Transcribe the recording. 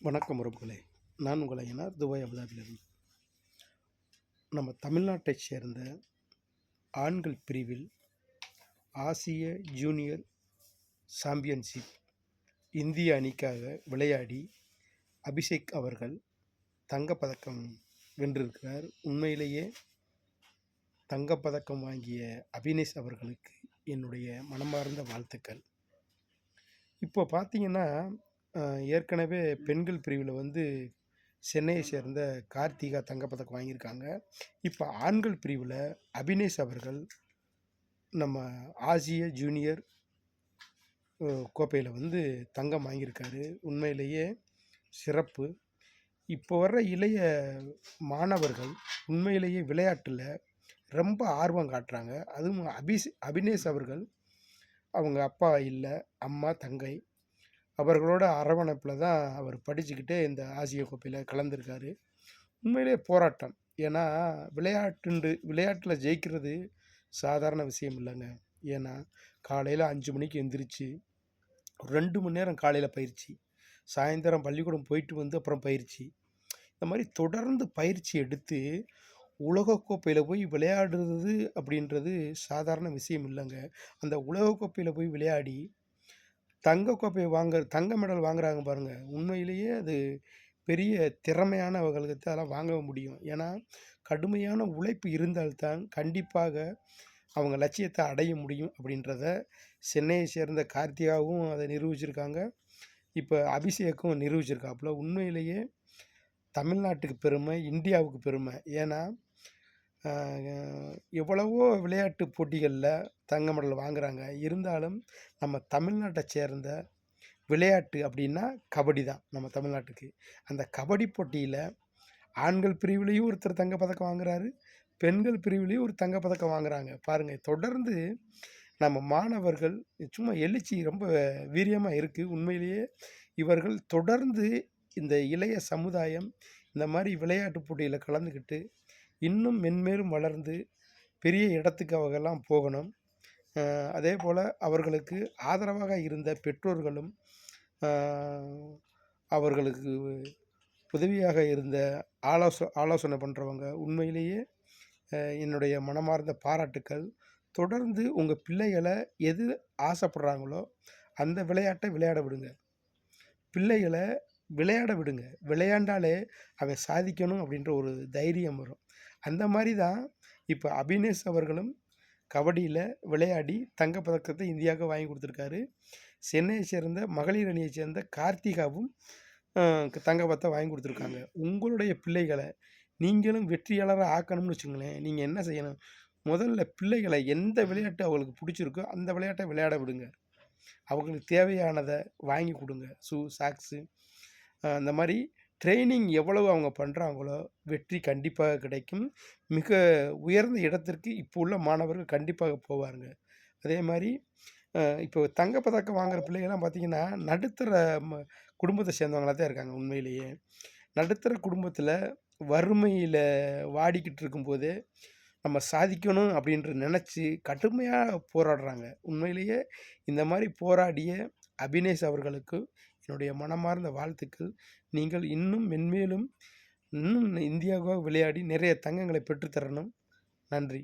வணக்கம் உறவுகளே. நான் உங்கள் ஐயனார் துபாய் அபுதாபிலிருந்து நம்ம தமிழ்நாட்டைச் சேர்ந்த ஆண்கள் பிரிவில் ஆசிய ஜூனியர் சாம்பியன்ஷிப் இந்திய அணிக்காக விளையாடி அபிஷேக் அவர்கள் தங்கப்பதக்கம் வென்றிருக்கிறார். உண்மையிலேயே தங்கப்பதக்கம் வாங்கிய அபினேஷ் அவர்களுக்கு என்னுடைய மனமார்ந்த வாழ்த்துக்கள். இப்போ பார்த்தீங்கன்னா ஏற்கனவே பெண்கள் பிரிவில் வந்து சென்னையை சேர்ந்த கார்த்திகா தங்கப்பதக்கம் வாங்கியிருக்காங்க. இப்போ ஆண்கள் பிரிவில் அபினேஷ் அவர்கள் நம்ம ஆசிய ஜூனியர் கோப்பையில் வந்து தங்கம் வாங்கியிருக்காரு. உண்மையிலேயே சிறப்பு. இப்போ வர்ற இளைய மாணவர்கள் உண்மையிலேயே விளையாட்டில் ரொம்ப ஆர்வம் காட்டுறாங்க. அதுவும் அபிஷ் அபினேஷ் அவர்கள். அவங்க அப்பா இல்லை அம்மா தங்கை அவர்களோட அரவணைப்பில் தான் அவர் படிச்சுக்கிட்டே இந்த ஆசிய கோப்பையில் கலந்துருக்காரு. உண்மையிலே போராட்டம். ஏன்னா விளையாட்டுண்டு விளையாட்டில் ஜெயிக்கிறது சாதாரண விஷயம் இல்லைங்க. ஏன்னா காலையில் அஞ்சு மணிக்கு எந்திரிச்சு ரெண்டு மணி நேரம் காலையில் பயிற்சி சாயந்தரம் பள்ளிக்கூடம் போயிட்டு வந்து அப்புறம் பயிற்சி. இந்த மாதிரி தொடர்ந்து பயிற்சி எடுத்து உலகக்கோப்பையில் போய் விளையாடுறது அப்படின்றது சாதாரண விஷயம் இல்லைங்க. அந்த உலகக்கோப்பையில் போய் விளையாடி தங்க கோப்பையை வாங்க தங்க மெடல் வாங்குறாங்க பாருங்க. உண்மையிலேயே அது பெரிய திறமையானவர்களுக்கு தான் அதெல்லாம் வாங்க முடியும். ஏன்னா கடுமையான உழைப்பு இருந்தால்தான் கண்டிப்பாக அவங்க லட்சியத்தை அடைய முடியும் அப்படின்றத சென்னையை சேர்ந்த கார்த்திகாவும் அதை நிரூபிச்சிருக்காங்க. இப்போ அபிஷேக்கும் நிரூபிச்சிருக்காப்புல. உண்மையிலேயே தமிழ்நாட்டுக்கு பெருமை இந்தியாவுக்கு பெருமை. ஏன்னா எவ்வளவோ விளையாட்டு போட்டிகளில் தங்க மெடல் வாங்குறாங்க. இருந்தாலும் நம்ம தமிழ்நாட்டை சேர்ந்த விளையாட்டு அப்படின்னா கபடி தான் நம்ம தமிழ்நாட்டுக்கு. அந்த கபடி போட்டியில் ஆண்கள் பிரிவுலேயும் ஒருத்தர் தங்கப்பதக்கம் வாங்குறாரு பெண்கள் பிரிவுலேயும் ஒரு தங்கப்பதக்கம் வாங்குறாங்க. பாருங்கள் தொடர்ந்து நம்ம மாணவர்கள் சும்மா எழுச்சி ரொம்ப வீரியமாக இருக்குது உண்மையிலேயே இவர்கள் தொடர்ந்து இந்த இளைய சமுதாயம் இந்த மாதிரி விளையாட்டு போட்டியில் கலந்துக்கிட்டு இன்னும் மென்மேலும் வளர்ந்து பெரிய இடத்துக்கு அவங்கெல்லாம் போகணும். அதே போல் அவர்களுக்கு ஆதரவாக இருந்த பெற்றோர்களும் அவர்களுக்கு உதவியாக இருந்த ஆலோச ஆலோசனை பண்ணுறவங்க உண்மையிலேயே என்னுடைய மனமார்ந்த பாராட்டுக்கள். தொடர்ந்து உங்கள் பிள்ளைகளை எது ஆசைப்படுறாங்களோ அந்த விளையாட்டை விளையாட விடுங்க. பிள்ளைகளை விளையாட விடுங்க. விளையாண்டாலே அவன் சாதிக்கணும் அப்படின்ற ஒரு தைரியம் வரும். அந்த மாதிரி தான் இப்போ அபினேஷ் அவர்களும் கபடியில் விளையாடி தங்கப்பதக்கத்தை இந்தியாவுக்கு வாங்கி கொடுத்துருக்காரு. சென்னையை சேர்ந்த மகளிர் அணியை சேர்ந்த கார்த்திகாவும் அஹ், தங்கப்பதத்தை வாங்கி கொடுத்துருக்காங்க. உங்களுடைய பிள்ளைகளை நீங்களும் வெற்றியாளராக ஆக்கணும்னு வச்சுங்களேன் நீங்கள் என்ன செய்யணும்? முதல்ல பிள்ளைகளை எந்த விளையாட்டு அவங்களுக்கு பிடிச்சிருக்கோ அந்த விளையாட்டை விளையாட விடுங்க. அவங்களுக்கு தேவையானதை வாங்கி கொடுங்க. ஷூ சாக்ஸு அந்த மாதிரி ட்ரைனிங் எவ்வளவு அவங்க பண்ணுறாங்களோ வெற்றி கண்டிப்பாக கிடைக்கும். மிக உயர்ந்த இடத்திற்கு இப்போ உள்ள மாணவர்கள் கண்டிப்பாக போவாருங்க. அதே மாதிரி இப்போ தங்கப்பதக்கம் வாங்குகிற பிள்ளைகள்லாம் பார்த்திங்கன்னா நடுத்தர ம- குடும்பத்தை சேர்ந்தவங்களாக தான் இருக்காங்க உண்மையிலேயே. நடுத்தர குடும்பத்தில் வறுமையில் வாடிக்கிட்டு இருக்கும்போது நம்ம சாதிக்கணும் அப்படின்ற நினச்சி கடுமையாக போராடுறாங்க. உண்மையிலேயே இந்த மாதிரி போராடிய அபினேஷ் அவர்களுக்கு என்னுடைய மனமார்ந்த வாழ்த்துக்கள். நீங்கள் இன்னும் மென்மேலும் இன்னும் இந்தியாவுக்காக விளையாடி நிறைய தங்கங்களை பெற்றுத்தரணும். நன்றி.